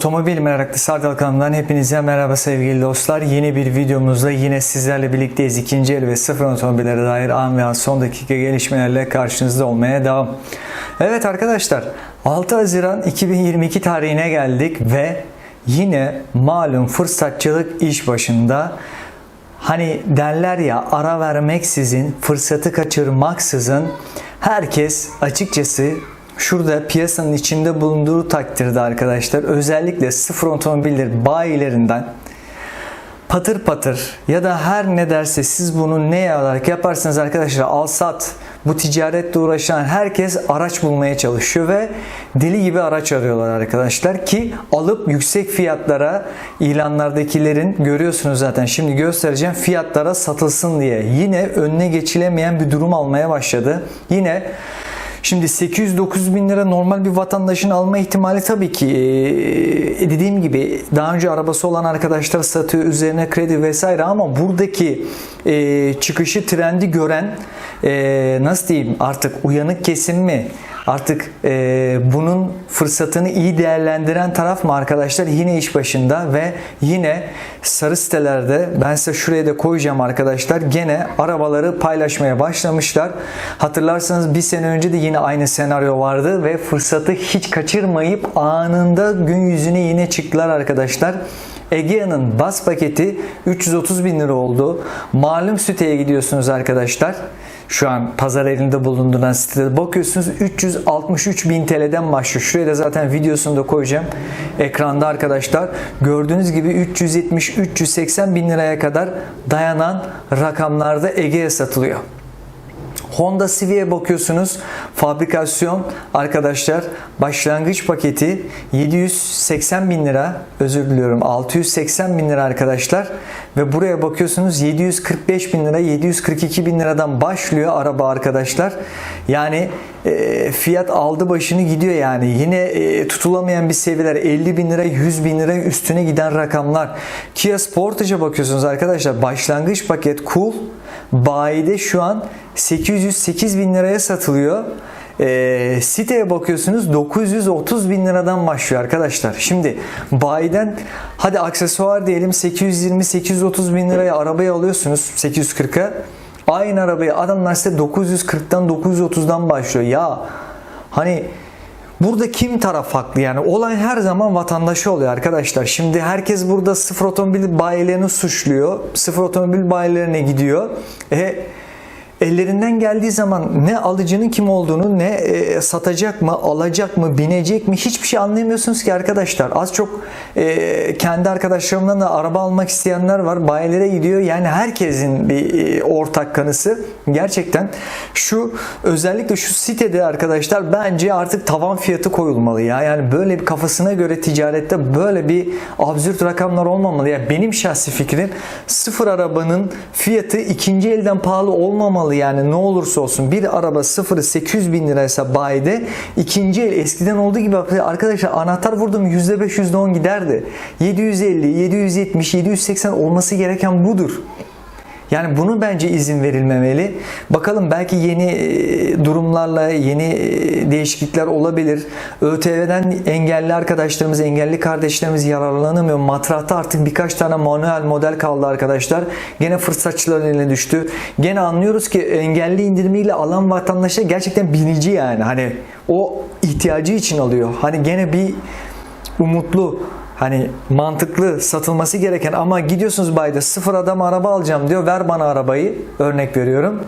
Otomobil meraklısı Ardal kanalından hepinize merhaba sevgili dostlar. Yeni bir videomuzda yine sizlerle birlikteyiz. İkinci el ve sıfır otomobillere dair an ve an son dakika gelişmelerle karşınızda olmaya devam. Evet arkadaşlar 6 Haziran 2022 tarihine geldik ve yine malum fırsatçılık iş başında. Hani derler ya ara vermeksizin, fırsatı kaçırmaksızın herkes açıkçası şurada piyasanın içinde bulunduğu takdirde arkadaşlar özellikle sıfır otomobilleri bayilerinden patır patır ya da her ne derse siz bunu ne olarak yaparsanız arkadaşlar al sat bu ticaretle uğraşan herkes araç bulmaya çalışıyor ve deli gibi araç arıyorlar arkadaşlar ki alıp yüksek fiyatlara ilanlardakilerin görüyorsunuz zaten şimdi göstereceğim fiyatlara satılsın diye yine önüne geçilemeyen bir durum almaya başladı. Yine Şimdi 800-900 bin lira normal bir vatandaşın alma ihtimali tabii ki e, dediğim gibi daha önce arabası olan arkadaşlar satıyor üzerine kredi vesaire ama buradaki e, çıkışı trendi gören e, nasıl diyeyim artık uyanık kesim mi artık e, bunun fırsatını iyi değerlendiren taraf mı arkadaşlar yine iş başında ve yine sarı sitelerde ben size şuraya da koyacağım arkadaşlar gene arabaları paylaşmaya başlamışlar. Hatırlarsanız bir sene önce de yine aynı senaryo vardı ve fırsatı hiç kaçırmayıp anında gün yüzüne yine çıktılar arkadaşlar. Egea'nın bas paketi 330 bin lira oldu. Malum siteye gidiyorsunuz arkadaşlar. Şu an pazar elinde bulunduran sitede bakıyorsunuz 363 bin TL'den başlıyor. Şuraya da zaten videosunu da koyacağım. Ekranda arkadaşlar. Gördüğünüz gibi 370-380 bin liraya kadar dayanan rakamlarda Egea satılıyor. Honda Civic'e bakıyorsunuz. Fabrikasyon arkadaşlar başlangıç paketi 780 bin lira özür diliyorum 680 bin lira arkadaşlar ve buraya bakıyorsunuz 745 bin lira 742 bin liradan başlıyor araba arkadaşlar. Yani e, fiyat aldı başını gidiyor yani. Yine e, tutulamayan bir seviyeler 50 bin lira 100 bin lira üstüne giden rakamlar. Kia Sportage'a bakıyorsunuz arkadaşlar başlangıç paket cool bayide şu an 808 bin liraya satılıyor. E, siteye bakıyorsunuz 930 bin liradan başlıyor arkadaşlar. Şimdi bayiden hadi aksesuar diyelim 820-830 bin liraya arabayı alıyorsunuz 840'a. Aynı arabayı adamlar size 940'tan 930'dan başlıyor. Ya hani Burada kim taraf haklı yani olay her zaman vatandaşı oluyor arkadaşlar. Şimdi herkes burada sıfır otomobil bayilerini suçluyor. Sıfır otomobil bayilerine gidiyor. E ellerinden geldiği zaman ne alıcının kim olduğunu ne e, satacak mı alacak mı binecek mi hiçbir şey anlayamıyorsunuz ki arkadaşlar. Az çok e, kendi arkadaşlarımdan da araba almak isteyenler var. Bayilere gidiyor. Yani herkesin bir e, ortak kanısı. Gerçekten şu özellikle şu sitede arkadaşlar bence artık tavan fiyatı koyulmalı ya. Yani böyle bir kafasına göre ticarette böyle bir absürt rakamlar olmamalı. Ya benim şahsi fikrim sıfır arabanın fiyatı ikinci elden pahalı olmamalı yani ne olursa olsun. Bir araba sıfırı 800 bin liraysa bayide ikinci el eskiden olduğu gibi arkadaşlar anahtar vurdum %5 %10 giderdi. 750 770 780 olması gereken budur yani bunu bence izin verilmemeli. Bakalım belki yeni e, durumlarla yeni e, değişiklikler olabilir. ÖTV'den engelli arkadaşlarımız, engelli kardeşlerimiz yararlanamıyor. Matrahta artık birkaç tane manuel model kaldı arkadaşlar. Gene fırsatçıların eline düştü. Gene anlıyoruz ki engelli indirimiyle alan vatandaşa gerçekten binici yani. Hani o ihtiyacı için alıyor. Hani gene bir umutlu hani mantıklı satılması gereken ama gidiyorsunuz bayda sıfır adam araba alacağım diyor ver bana arabayı örnek veriyorum.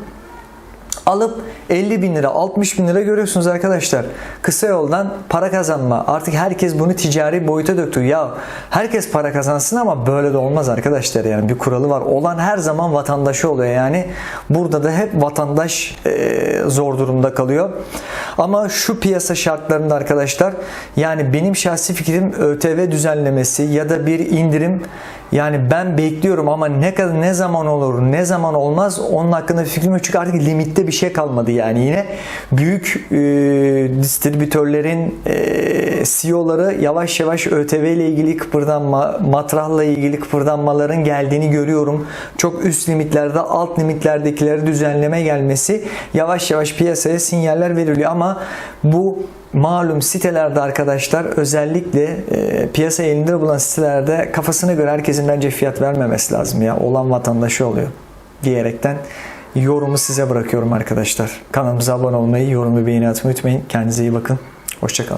Alıp 50 bin lira 60 bin lira görüyorsunuz arkadaşlar. Kısa yoldan para kazanma. Artık herkes bunu ticari boyuta döktü. Ya herkes para kazansın ama böyle de olmaz arkadaşlar. Yani bir kuralı var. Olan her zaman vatandaşı oluyor. Yani burada da hep vatandaş e, zor durumda kalıyor. Ama şu piyasa şartlarında arkadaşlar yani benim şahsi fikrim ÖTV düzenlemesi ya da bir indirim yani ben bekliyorum ama ne kadar ne zaman olur, ne zaman olmaz onun hakkında fikrim yok. Çünkü artık limitte bir şey kalmadı yani. Yine büyük e, distribütörlerin e, CEO'ları yavaş yavaş ÖTV ile ilgili kıpırdanma, matrahla ilgili kıpırdanmaların geldiğini görüyorum. Çok üst limitlerde, alt limitlerdekileri düzenleme gelmesi yavaş yavaş piyasaya sinyaller veriliyor ama bu malum sitelerde arkadaşlar özellikle e, piyasa elinde bulan sitelerde kafasına göre herkesin bence fiyat vermemesi lazım ya. Olan vatandaşı oluyor diyerekten yorumu size bırakıyorum arkadaşlar. Kanalımıza abone olmayı, yorum ve beğeni atmayı unutmayın. Kendinize iyi bakın. Hoşçakalın.